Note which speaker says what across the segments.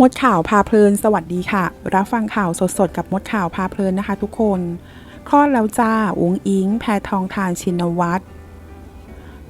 Speaker 1: มดข่าวพาเพลิน สวัสดีค่ะ รับฟังข่าวสดๆ กับมดข่าวพาเพลินนะคะทุกคน คลอดแล้วจ้าอุ้งอิง แพทองทานชินวัตร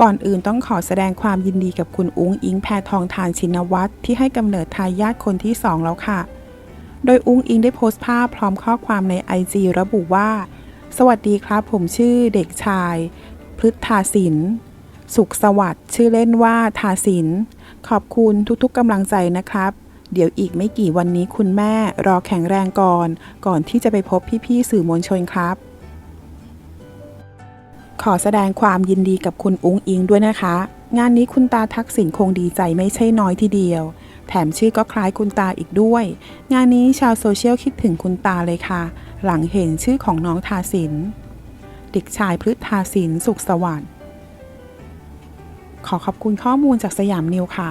Speaker 1: ก่อนอื่นต้องขอแสดงความยินดีกับคุณอุ้งอิง แพทองทานชินวัตรที่ให้กำเนิดทายาทคนที่สองแล้วค่ะ โดยอุ้งอิงได้โพสต์ภาพพร้อมข้อความใน IG ระบุว่า สวัสดีครับ ผมชื่อเด็กชาย พฤทธาสินสุขสวัสดิ์ชื่อเล่นว่าทาสิน ขอบคุณทุกๆกำลังใจนะครับ เดี๋ยวอีกไม่กี่วันนี้คุณแม่รอแข็งแรงก่อน ก่อนที่จะไปพบพี่ๆสื่อมวลชนครับ ขอแสดงความยินดีกับคุณอุ้งอิงด้วยนะคะ งานนี้คุณตาทักษิณคงดีใจไม่ใช่น้อยทีเดียว แถมชื่อก็คล้ายคุณตาอีกด้วย งานนี้ชาวโซเชียลคิดถึงคุณตาเลยค่ะ หลังเห็นชื่อของน้องทาสินเด็กชายพฤทธาสินสุขสวัสดิ์ขอขอบคุณข้อมูลจากสยามนิวค่ะ